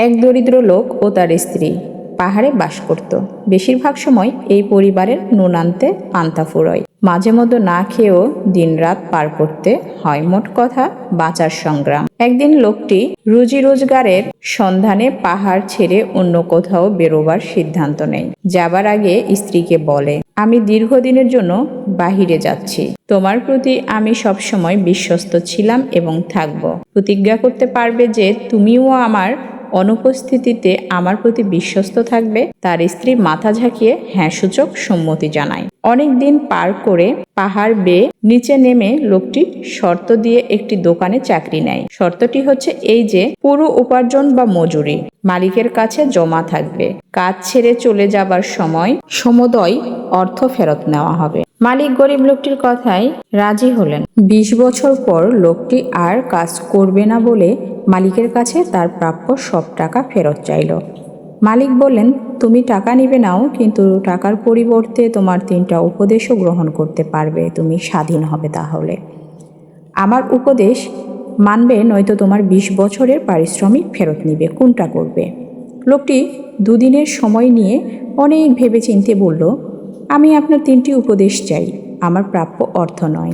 এক দরিদ্র লোক ও তার স্ত্রী। পাহাড়ে বাস করত। বেশিরভাগ সময় এই পরিবারের নুন আনতে পান্তা ফুরোয়। মাঝে মধ্যে না খেয়েও দিনরাত পার করতে হয় মোট কথা বাঁচার সংগ্রাম। একদিন লোকটি রুজি রোজগারের সন্ধানে পাহাড় ছেড়ে অন্য কোথাও বেরোবার সিদ্ধান্ত নেয়। যাবার আগে স্ত্রীকে বলে, আমি দীর্ঘদিনের জন্য বাহিরে যাচ্ছি। তোমার প্রতি আমি সবসময় বিশ্বস্ত ছিলাম এবং থাকব। প্রতিজ্ঞা করতে পারবে যে তুমিও আমার অনুপস্থিতিতে আমার প্রতি বিশ্বস্ত থাকবে, তার স্ত্রী মাথা ঝাঁকিয়ে হ্যাঁ সূচক সম্মতি জানায়। অনেক দিন পার করে পাহাড় বেয়ে নিচে নেমে লোকটি শর্ত দিয়ে একটি দোকানে চাকরি নেয়। শর্তটি হচ্ছে এই যে, পুরো উপার্জন বা মজুরি, মালিকের কাছে জমা থাকবে। কাজ ছেড়ে চলে যাবার সময় সমুদয় অর্থ ফেরত নেওয়া হবে। মালিক গরিব লোকটির কথায় রাজি হলেন। বিশ বছর পর লোকটি আর কাজ করবে না বলে মালিকের কাছে তার প্রাপ্য সব টাকা ফেরত চাইল। মালিক বললেন, তুমি টাকা নিবে নাও, কিন্তু টাকার পরিবর্তে তোমার তিনটা উপদেশও গ্রহণ করতে পারবে। তুমি স্বাধীন হবে তাহলে। আমার উপদেশ মানবে, নয়তো তোমার বিশ বছরের পারিশ্রমিক ফেরত নিবে। কোনটা করবে? লোকটি দুদিনের সময় নিয়ে অনেক ভেবে চিনতে বলল, আমি আপনার তিনটি উপদেশ চাই। আমার প্রাপ্য অর্থ নয়।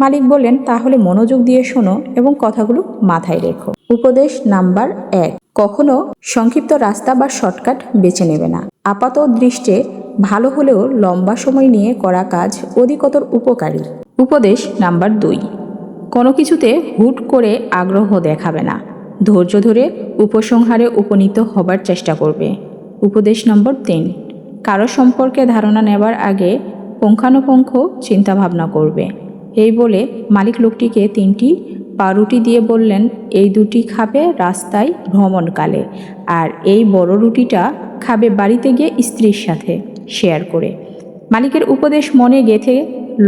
মালিক বললেন, তাহলে মনোযোগ দিয়ে শোনো এবং কথাগুলো মাথায় রেখো। উপদেশ নাম্বার এক। কখনো সংক্ষিপ্ত রাস্তা বা শর্টকাট বেছে নেবে না। আপাত দৃষ্টে ভালো হলেও লম্বা সময় নিয়ে করা কাজ অধিকতর উপকারী। উপদেশ নাম্বার দুই। কোনো কিছুতে হুট করে আগ্রহ দেখাবে না। ধৈর্য ধরে উপসংহারে উপনীত হবার চেষ্টা করবে। উপদেশ নম্বর তিন। কারও সম্পর্কে ধারণা নেবার আগে পুঙ্খানুপুঙ্খ চিন্তাভাবনা করবে। এই বলে মালিক লোকটিকে তিনটি পাউরুটি দিয়ে বললেন, এই দুটি খাবে রাস্তায় ভ্রমণকালে, আর এই বড় রুটিটা খাবে বাড়িতে গিয়ে স্ত্রীর সাথে শেয়ার করে। মালিকের উপদেশ মনে গেথে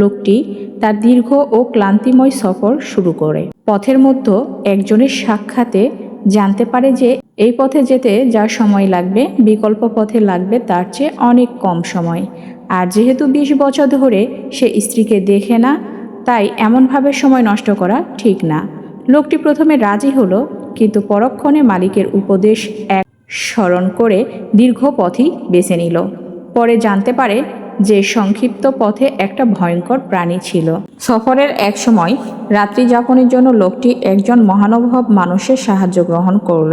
লোকটি তার দীর্ঘ ও ক্লান্তিময় সফর শুরু করে। পথের মধ্যে একজনের সাক্ষাতে জানতে পারে যে এই পথে যেতে যা সময় লাগবে, বিকল্প পথে লাগবে তার চেয়ে অনেক কম সময়। আর যেহেতু বিশ বছর ধরে সে স্ত্রীকে দেখে না তাই এমনভাবে সময় নষ্ট করা ঠিক না। লোকটি প্রথমে রাজি হলো, কিন্তু পরক্ষণে মালিকের উপদেশ এক স্মরণ করে দীর্ঘ পথই বেছে নিল। পরে জানতে পারে যে সংক্ষিপ্ত পথে একটা ভয়ঙ্কর প্রাণী ছিল। সফরের এক সময় রাত্রি যাপনের জন্য লোকটি একজন মহানুভব মানুষের সাহায্য গ্রহণ করল।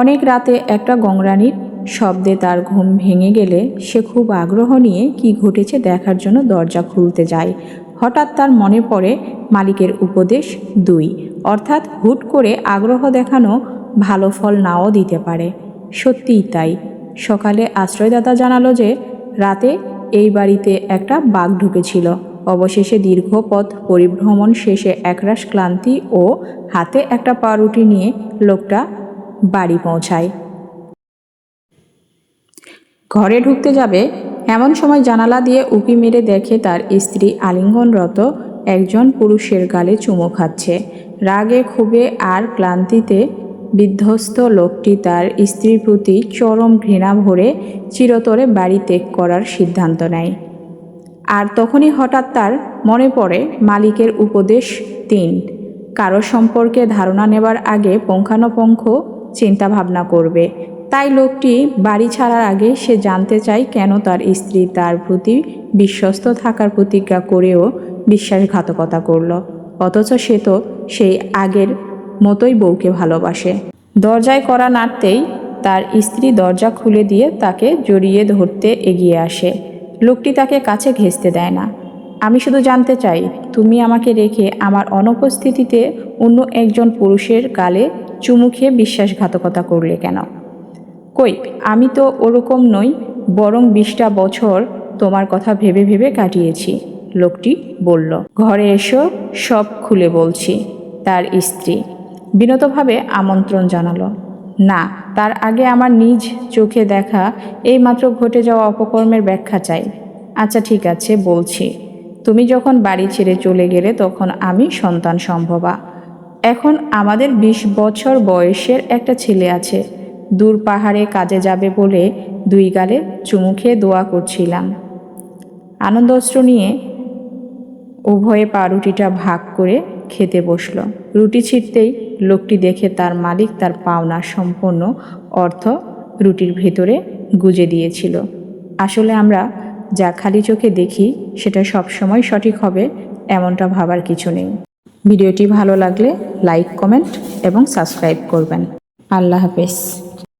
অনেক রাতে একটা গংরানির শব্দে তার ঘুম ভেঙে গেলে সে খুব আগ্রহ নিয়ে কি ঘটেছে দেখার জন্য দরজা খুলতে যায়। হঠাৎ তার মনে পড়ে মালিকের উপদেশ দুই। অর্থাৎ হুট করে আগ্রহ দেখানো ভালো ফল নাও দিতে পারে। সত্যিই তাই। সকালে আশ্রয়দাতা জানালো যে, রাতে এই বাড়িতে একটা বাঘ ঢুকেছিল। অবশেষে দীর্ঘ পথ পরিভ্রমণ শেষে একরাশ ক্লান্তি ও হাতে একটা পাউরুটি নিয়ে লোকটা বাড়ি পৌঁছায়। ঘরে ঢুকতে যাবে এমন সময় জানালা দিয়ে উকি মেরে দেখে তার স্ত্রী আলিঙ্গনরত একজন পুরুষের গালে চুমো খাচ্ছে। রাগে, ক্ষোভে আর ক্লান্তিতে বিধ্বস্ত লোকটি তার স্ত্রীর প্রতি চরম ঘৃণা ভরে চিরতরে বাড়ি ত্যাগ করার সিদ্ধান্ত নেয়। আর তখনই হঠাৎ তার মনে পড়ে মালিকের উপদেশ তিন। কারও সম্পর্কে ধারণা নেবার আগে পুঙ্খানুপুঙ্খ চিন্তাভাবনা করবে। তাই লোকটি বাড়ি ছাড়ার আগে সে জানতে চায় কেন তার স্ত্রী তার প্রতি বিশ্বস্ত থাকার প্রতিজ্ঞা করেও বিশ্বাসঘাতকতা করল। অথচ সে তো সেই আগের মতোই বউকে ভালোবাসে। দরজায় করা নাড়তেই তার স্ত্রী দরজা খুলে দিয়ে তাকে জড়িয়ে ধরতে এগিয়ে আসে। লোকটি তাকে কাছে ঘেঁচতে দেয় না। আমি শুধু জানতে চাই, তুমি আমাকে রেখে আমার অনুপস্থিতিতে অন্য একজন পুরুষের গালে চুমু খেয়ে বিশ্বাসঘাতকতা করলে কেন? কই, আমি তো ওরকম নই, বরং বিশটা বছর তোমার কথা ভেবে ভেবে কাটিয়েছি, লোকটি বলল। ঘরে এসো, সব খুলে বলছি, তার স্ত্রী। বিনতভাবে আমন্ত্রণ জানালো। না, তার আগে আমার নিজ চোখে দেখা এইমাত্র ঘটে যাওয়া অপকর্মের ব্যাখ্যা চাই। আচ্ছা ঠিক আছে, বলছি। তুমি যখন বাড়ি ছেড়ে চলে গেলে তখন আমি সন্তান সম্ভবা। এখন আমাদের বিশ বছর বয়সের একটা ছেলে আছে দূর পাহাড়ে কাজে যাবে বলে দুই গালে চুমু খেয়ে দোয়া করছিলাম। আনন্দ অস্ত্র নিয়ে উভয়ে পাউরুটিটা ভাগ করে খেতে বসল। রুটি ছিটতেই লোকটি দেখে তার মালিক তার পাওনা সম্পূর্ণ অর্থ রুটির ভেতরে গুজে দিয়েছিল। আসলে আমরা যা খালি চোখে দেখি সেটা সবসময় সঠিক হবে এমনটা ভাবার কিছু নেই। ভিডিওটি ভালো লাগলে লাইক, কমেন্ট এবং সাবস্ক্রাইব করবেন। আল্লাহ হাফেজ।